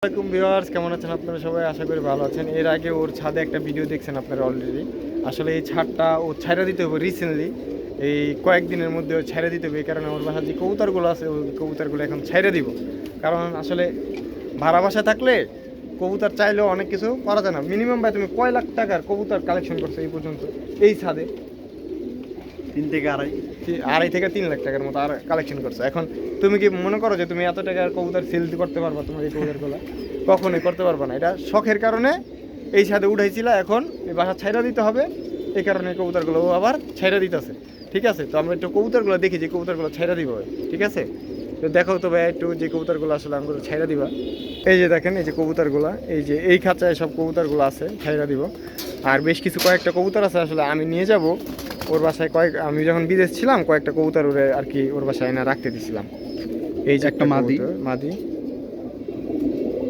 আসসালামাইকুম ভিউয়ার্স, কেমন আছেন আপনারা সবাই? আশা করি ভালো আছেন। এর আগে ওর ছাদে একটা ভিডিও দেখছেন আপনারা অলরেডি আসলে এই ছাদটা ও ছাইরা দিতে হবে রিসেন্টলি এই কয়েকদিনের মধ্যে ও ছাইরা দিতে হবে কারণে ওর বাসার যে কবুতরগুলো আছে, ওই কবুতরগুলো এখন ছাইরা দিব। কারণ আসলে ভাড়া বাসা থাকলে কবুতর চাইলেও অনেক কিছু করা যায় না। মিনিমাম ভাই, তুমি কয় লাখ টাকার কবুতর কালেকশন করছ এই পর্যন্ত? এই ছাদে। তিন থেকে আড়াই। আড়াই থেকে তিন লাখ টাকার মতো আর কালেকশন করছ। এখন তুমি কি মনে করো যে তুমি এত টাকার কবুতর সেল করতে পারবা তোমার এই কবুতরগুলো? কখনোই করতে পারবা না। এটা শখের কারণে এই ছাদে উঠাইছিল, এখন এই বাসা ছাইরা দিতে হবে। এই কারণে কবুতরগুলো আবার ছাইরা দিতেছে। ঠিক আছে? তো আমরা একটু কবুতরগুলো দেখি যে কবুতরগুলো ছাইরা দিব। ঠিক আছে? তো দেখো তো ভাই একটু যে কবুতরগুলো আসলে আমাকে ছাইরা দিবা। এই যে দেখেন, এই যে কবুতরগুলো, এই যে এই খাঁচায় সব কবুতরগুলো আছে ছাইরা দিব। আর বেশ কিছু কয়েকটা কবুতর আছে আসলে আমি নিয়ে যাব। ওর বাসায় কয়েক আমি যখন বিদেশ ছিলাম কয়েকটা কবুতর ওরে আর কি ওর বাসায় না রাখতে দিছিলাম। এই যে একটা মাদি। মাদি।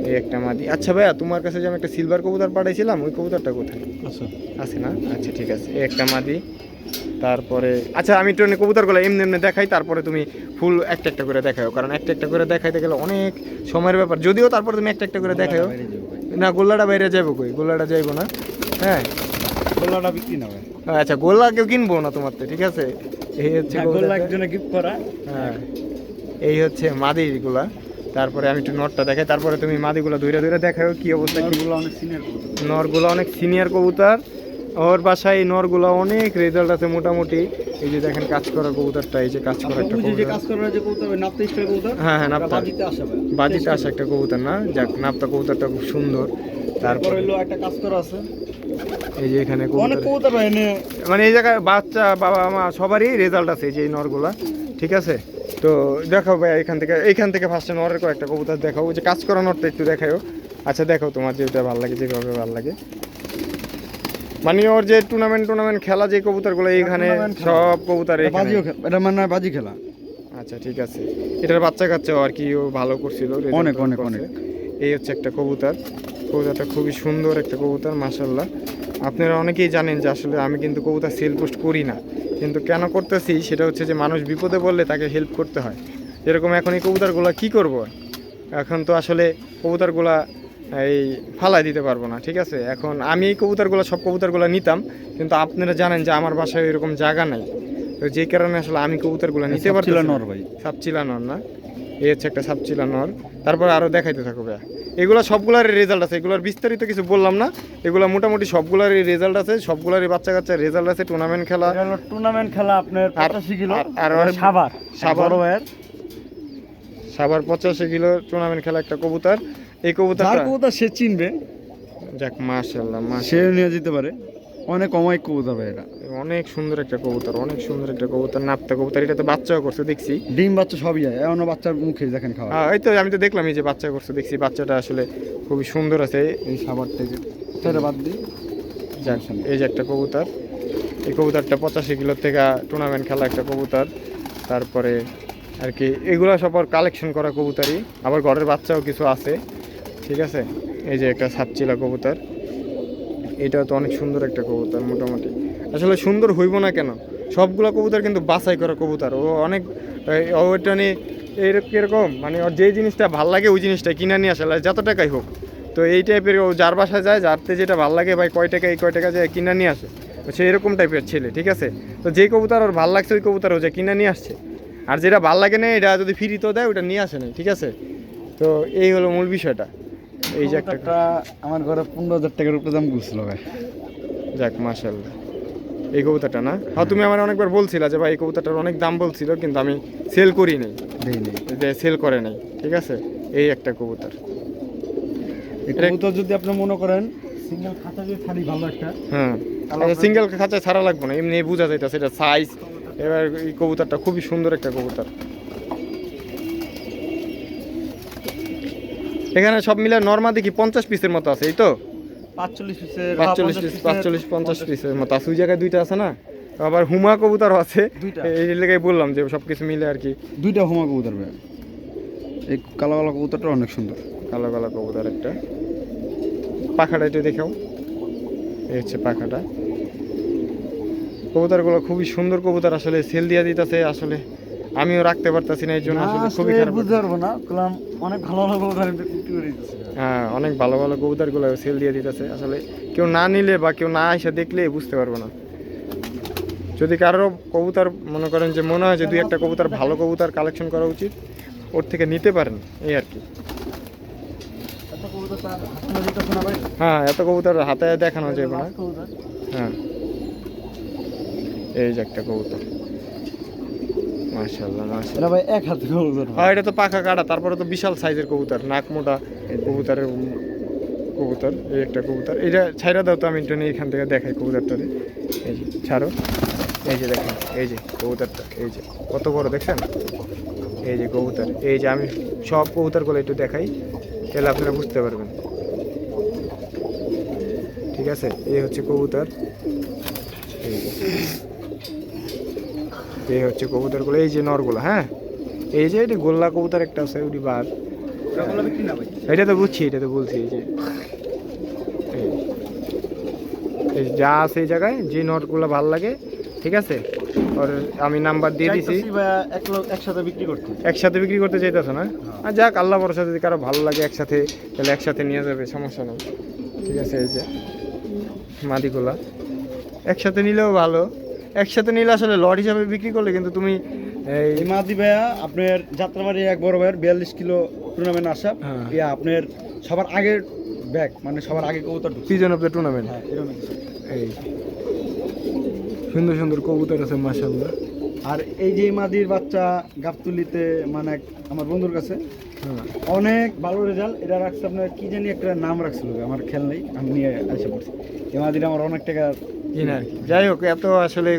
এই একটা মাদি। আচ্ছা ভাইয়া তোমার কাছে যে আমি একটা সিলভার কবুতর পাঠাইছিলাম ওই কবুতরটা কোথায়? আচ্ছা আছে না? আচ্ছা ঠিক আছে। এই একটা মাদি। তারপরে আচ্ছা আমি একটু কবুতরগুলো এমনি এমনি দেখাই তারপরে তুমি ফুল একটা একটা করে দেখাও কারণ একটা একটা করে দেখাইতে গেলে অনেক সময়ের ব্যাপার। যদিও তারপরে তুমি একটা একটা করে দেখাও না গোল্লাটা বাইরে যাব কই? গোল্লাটা যাইবো না? হ্যাঁ। গোল্লাটা বিক্রি না ভাই। আচ্ছা গোল্লা কেউ কিনবো না তোমার তো ঠিক আছে? এই হচ্ছে গোল্লা একজনে গিফট করা। হ্যাঁ এই হচ্ছে মাদিগুলা তারপরে আমি একটু নটটা দেখাই তারপরে তুমি মাদিগুলা ধরে ধরে দেখাও কি অবস্থা কি গুলা অনেক সিনিয়র নরগুলো অনেক সিনিয়র কবুতর। ওর বাসায় এই নরগুলো অনেক রেজাল্ট আছে মোটামুটি। এই যে দেখেন কাজ করা কবুতরটা এই যে কাজ করা একটা কবুতর। কাজ করার যে কবুতর নাপতে ইস্টার কবুতর? হ্যাঁ হ্যাঁ নাপতা। বাজিতে আসে ভাই। বাজিতে আসা একটা কবুতর না? যাক নাপতা কবুতরটা খুব সুন্দর। তারপর হলো একটা কাজ করা আছে। এই যে এখানে অনেক কবুতর এনে মানে এই জায়গায় বাচ্চা বাবা মা সবারই রেজাল্ট আছে এই যে নরগুলা। ঠিক আছে? তো দেখাও ভাই এখান থেকে এইখান থেকে ফার্স্টে নরের কয়েকটা কবুতর দেখাও। ওই যে কাজ করা নরটা একটু দেখাও আচ্ছা দেখো তোমার যেটা ভালো লাগে যেভাবে ভালো লাগে। মানে ওর যে টুর্নামেন্ট টুর্নামেন্ট খেলা যে কবুতরগুলো এইখানে tournament সব কবুতর এটা বাজিও এটা মানে বাজি খেলা। আচ্ছা ঠিক আছে। এটার বাচ্চা কাচ্চাও আর কি ও ভালো করছিল অনেক, অনেক, অনেক। এই হচ্ছে একটা কবুতর। কবুতরটা খুবই সুন্দর একটা কবুতর মাসাল্লাহ আপনারা অনেকেই জানেন যে আসলে আমি কিন্তু কবুতর সেল পোস্ট করি না। কিন্তু কেন করতেছি সেটা হচ্ছে যে মানুষ বিপদে পড়লে তাকে হেল্প করতে হয়। এরকম এখন এই কবুতরগুলো কী করব? এখন তো আসলে কবুতরগুলা এই ফালাই দিতে পারব না ঠিক আছে? এখন আমি এই কবুতরগুলো সব কবুতরগুলো নিতাম কিন্তু আপনারা জানেন যে আমার বাসায় এরকম জায়গা নাই। তো যে কারণে আসলে আমি কবুতরগুলো নিতে পারছি নর ভাই। সাপচিলা নর না? এই হচ্ছে একটা সাপচিলা নর। তারপর আরও দেখাইতে থাকো ভাইয়া। এগুলো সবগুলার রেজাল্ট আছে। এগুলোর বিস্তারিত কিছু বললাম না। এগুলো মোটামুটি সবগুলারই রেজাল্ট আছে। সবগুলারই বাচ্চা কাচ্চার রেজাল্ট আছে। টুর্নামেন্ট খেলা। টুর্নামেন্ট খেলা আপনার পঁচাশি কিলো। আর- সাবার। সাবার সাবার পঁচাশি কিলো টুর্নামেন্ট খেলা একটা কবুতর। এই যার কবুতরটা কবুতর সে চিনবে। যাক মাশাল্লাহ মাশ সে নিয়ে যেতে পারে। অনেক অমায়িক কবুতর ভাই এটা। অনেক সুন্দর একটা কবুতর অনেক সুন্দর একটা কবুতর নাপতা কবুতর। এটা তো বাচ্চাও করছে দেখছি। ডিম বাচ্চা সবই যায় এমন বাচ্চার মুখে দেখেন খাওয়া। এই তো আমি তো দেখলাম এই যে বাচ্চা করছে দেখছি বাচ্চাটা আসলে খুবই সুন্দর আছে। এই সাবার থেকে সেটা বাদ দিই। যাক এই যে একটা কবুতর। এই কবুতরটা পঁচাশি কিলো থেকে টুর্নামেন্ট খেলা একটা কবুতর। তারপরে আর কি এগুলো সব কালেকশন করা কবুতরই। আবার ঘরের বাচ্চাও কিছু আছে। ঠিক আছে? এই যে একটা সাপচিলা কবুতর। এটা তো অনেক সুন্দর একটা কবুতর, মোটামুটি। আসলে সুন্দর হইব না কেন? সবগুলো কবুতর কিন্তু বাছাই করা কবুতর। ও অনেক, এই- ও এটা নিয়ে এরকম মানে ওর যে জিনিসটা ভালো লাগে, ওই জিনিসটা কিনে নিয়ে আসলে যত টাকাই হোক। তো এই টাইপের ও যার বাসায় যায় যারতে যেটা ভালো লাগে, ভাই, কয় টাকা এই কয় টাকা যায় কিনে নিয়ে আসে। সে এরকম টাইপের ছেলে, ঠিক আছে? তো যে কবুতর ওর ভালো লাগছে, ওই কবুতর ও যে কিনে নিয়ে আসছে। আর যেটা ভালো লাগে না, এটা যদি ফিরিতেও দেয় ওটা নিয়ে আসে না ঠিক আছে? তো এই হলো মূল বিষয়টা। এই যে একটা আমার ঘরে পনেরো হাজার টাকার উপরে দাম বলছিল ভাই। যাক মাশাল্লাহ এই কবুতরটা না? হ্যাঁ তুমি আমার অনেকবার বলছিলা যে ভাই এই কবুতরটার অনেক দাম বলছিল কিন্তু আমি সেল করি নাই। যে সেল করে নাই ঠিক আছে? এই একটা কবুতর। এটা- কবুতর যদি আপনি মনে করেন সিঙ্গেল খাতা দিয়ে ছাড়ি ভালো একটা। হ্যাঁ। সিঙ্গেল খাঁচায় ছাড়া লাগবে না এমনি বোঝা যাইতেছে এটা সাইজ এবার এই কবুতরটা খুবই সুন্দর একটা কবুতর। এখানে সব মিলে নর্মাল দেখি পঞ্চাশ পিসের মতো আছে এই তো? পাঁচচল্লিশ পিস পাঁচচল্লিশ পঞ্চাশ পিসের মতো আছে। ওই জায়গায় দুইটা আছে না? আবার হুমা আছে। এই লেগে বললাম যে সব কিছু মিলে আর কি। দুইটা হোমা কবুতর ভাই। এই কালো কালো কবুতরটা অনেক সুন্দর। কালো কালো কবুতর একটা। পাখাটা একটু দেখাও। এই হচ্ছে পাখাটা। কবুতরগুলো খুবই সুন্দর কবুতর আসলে। সেল দিয়ে দিতেছে আসলে। আমিও রাখতে পারতাছি না এই জন্য আসলে খুবই খারাপ বুঝতে পারব না কলাম অনেক ভালো ভালো কবুতর আমি বিক্রি করে দিতেছি। হ্যাঁ অনেক ভালো ভালো কবুতরগুলো সেল দিয়ে দিতেছে। আসলে কেউ না নিলে বা কেউ না এসে দেখলে বুঝতে পারব না। যদি কারও কবুতর মনে করেন যে মনে হয় যে দুই একটা কবুতর ভালো কবুতর কালেকশন করা উচিত ওর থেকে নিতে পারেন এই আর কি। হ্যাঁ এত কবুতর হাতে দেখানো যাবে না। হ্যাঁ। এই যে একটা কবুতর। ভাই এক হাতে কবুতর হ্যাঁ এটা তো পাখা কাটা তারপরে তো বিশাল সাইজের কবুতর নাক মোটা কবুতরের কবুতর এই একটা কবুতর। এটা ছাইরা দাও তো আমি নিয়ে এখান থেকে দেখাই কবুতরটারে। এই যে ছাড়ো। এই যে দেখেন এই যে কবুতরটা এই যে কত বড় দেখছেন? এই যে কবুতর এই যে আমি সব কবুতরগুলো একটু দেখাই তাহলে আপনারা বুঝতে পারবেন। ঠিক আছে? এই হচ্ছে কবুতর। এই। এই হচ্ছে কবুতরগুলো এই যে নরগুলো হ্যাঁ? এই যে এটি গোল্লা কবুতর একটা আছে ওটি বাদ এটা তো বুঝছি এটা তো বলছি এই যে। এই। যা আছে এই জায়গায় যে নটগুলো ভালো লাগে ঠিক আছে? ওর আমি নাম্বার দিয়ে দিছি। একসাথে বিক্রি করতে। একসাথে বিক্রি করতে চাইতেছো না? আর যাক আল্লাহ ভরসা যদি কারও ভালো লাগে একসাথে তাহলে একসাথে নিয়ে যাবে সমস্যা নেই। ঠিক আছে এই যে মাদিগুলা। একসাথে নিলেও ভালো। একসাথে নিলে আসলে লট হিসাবে বিক্রি করলে কিন্তু তুমি এই মাদি ভাইয়া আপনার যাত্রাবাড়ি এক বড় ভাইয়ের বিয়াল্লিশ কিলো টুর্নামেন্ট আসা। হ্যাঁ। ইয়া আপনার সবার আগের ব্যাগ মানে সবার আগে কবুতর সিজন অফ দ্য টুর্নামেন্ট হ্যাঁ এই। সুন্দর সুন্দর কবুতর আছে মাসাল্লাহ আর এই যে মাদির বাচ্চা গাবতুলিতে মানে আমার বন্ধুর কাছে হ্যাঁ। অনেক ভালো রেজাল্ট এটা রাখছে আপনার কি জানি একটা নাম রাখছিল আমার খেয়াল নেই আমি নিয়ে এসে পড়ছি। এই মাদির আমার অনেক টাকা কি আর কি। যাই হোক এত আসলে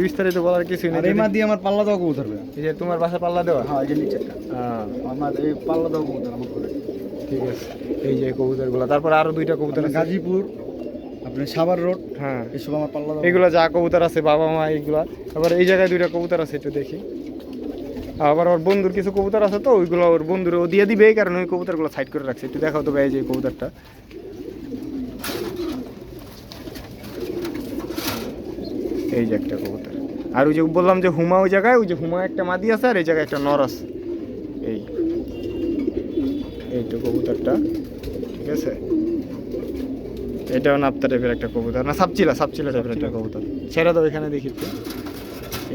বিস্তারিত বলার আর নেই। এই মাদি আমার পাল্লা দেওয়া কবুতর। এই যে তোমার বাসা পাল্লা দেওয়া? হ্যাঁ এই যে নিচে হ্যাঁ। আমার এই পাল্লা দেওয়া কবুতর আমার ঠিক আছে। এই যে কবুতরগুলো। তারপর আরও দুইটা কবুতর আছে। গাজীপুর আপনার সাভার রোড হ্যাঁ। এসব আমার পাল্লা এগুলো যা কবুতর আছে বাবা মা এইগুলা। আবার এই জায়গায় দুইটা কবুতর আছে একটু দেখি। আবার ওর বন্ধুর কিছু কবুতর আছে তো ওইগুলো ওর বন্ধুর ও দিয়ে দিবে এই কারণে ওই কবুতরগুলো সাইড করে রাখছে। একটু দেখাও তো ভাই এই যে কবুতরটা। এই যে একটা কবুতর। আর ওই যে বললাম যে হুমা ওই জায়গায় ওই যে হুমা একটা মাদি আছে আর এই জায়গায় একটা নর আছে। এই। এই তো কবুতরটা। ঠিক আছে? এটাও নাপ্তা টাইপের একটা কবুতর। না সাপচিলা সাপচিলা টাইপের একটা কবুতর। ছেড়ে দাও এখানে দেখি।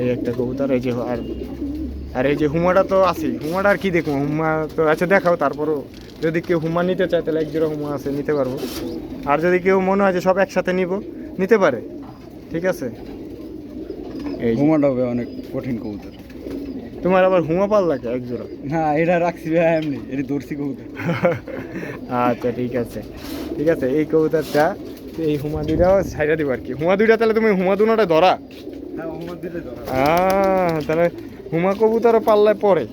এই একটা কবুতর এই যে আর আর এই যে হুমাটা তো আছেই। হুমাটা আর কি দেখব? হুমা তো আচ্ছা দেখাও তারপরও যদি কেউ হুমা নিতে চায় তাহলে এক জোড়া হুমা আছে নিতে পারব। আর যদি কেউ মনে হয় যে সব একসাথে নিব নিতে পারে। ঠিক আছে? এই যে। ঘুমাটা হবে অনেক কঠিন কবুতর। তোমার আবার হুমা পাল লাগে এক জোড়া? না এটা রাখছি ভাই এমনি এটা দর্শি কবুতর। আচ্ছা ঠিক আছে। ঠিক আছে এই কবুতরটা এই হুমা দুইটাও সাইডা দিব আর কি। হুমা দুইটা তাহলে তুমি হুমা দুনোটা ধরা। হ্যাঁ ধরা। তাহলে হুমা কবুতরও পাল্লায় পড়ে।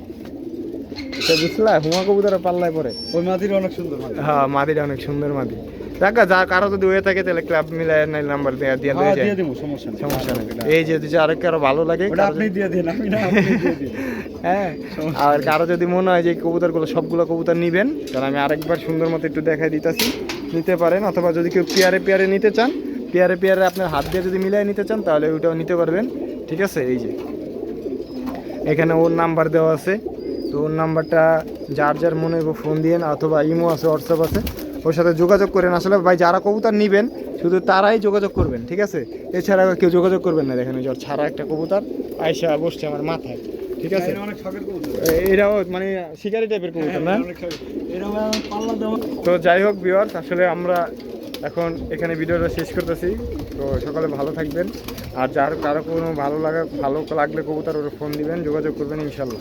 এটা বুঝলা? হুমা কবুতরও পাল্লায় পড়ে। ওই মাদির অনেক সুন্দর হ্যাঁ মাদিটা অনেক সুন্দর মাদি। দেখা যা কারও যদি হয়ে থাকে তাহলে ক্লাব মিলাই নাই নাম্বার দিয়ে দিয়ে হ্যাঁ দিয়ে দিয়ে যায় সমস্যা নেই। সমস্যা নেই। এই যে যদি আরেক কারও ভালো লাগে আপনি দিয়ে দিন আমি না দিয়ে হ্যাঁ আর কারও যদি মনে হয় যে এই কবুতরগুলো সবগুলো কবুতর নিবেন তাহলে আমি আরেকবার সুন্দর মতো একটু দেখাই দিতেছি। নিতে পারেন অথবা যদি কেউ পেয়ারে পেয়ারে নিতে চান পেয়ারে পেয়ারে আপনার হাত দিয়ে যদি মিলাই নিতে চান তাহলে ওইটাও নিতে পারবেন। ঠিক আছে? এই যে। এখানে ওর নাম্বার দেওয়া আছে। তো ওর নাম্বারটা যার যার মনে ফোন দিয়েন অথবা ইমো আছে হোয়াটসঅ্যাপ আছে। ওর সাথে যোগাযোগ করেন। আসলে ভাই যারা কবুতর নিবেন শুধু তারাই যোগাযোগ করবেন ঠিক আছে? এছাড়া কেউ যোগাযোগ করবেন না দেখেন ওর ছাড়া একটা কবুতর আয়সা বসছে আমার মাথায় ঠিক আছে? এরাও মানে শিকারি টাইপের কবুতর না? তো যাই হোক ভিউয়ার্স আসলে আমরা এখন এখানে ভিডিওটা শেষ করতেছি। তো সকালে ভালো থাকবেন। আর যার কারও কোনো ভালো লাগা ভালো লাগলে কবুতর ওর ফোন দিবেন যোগাযোগ করবেন ইনশাল্লাহ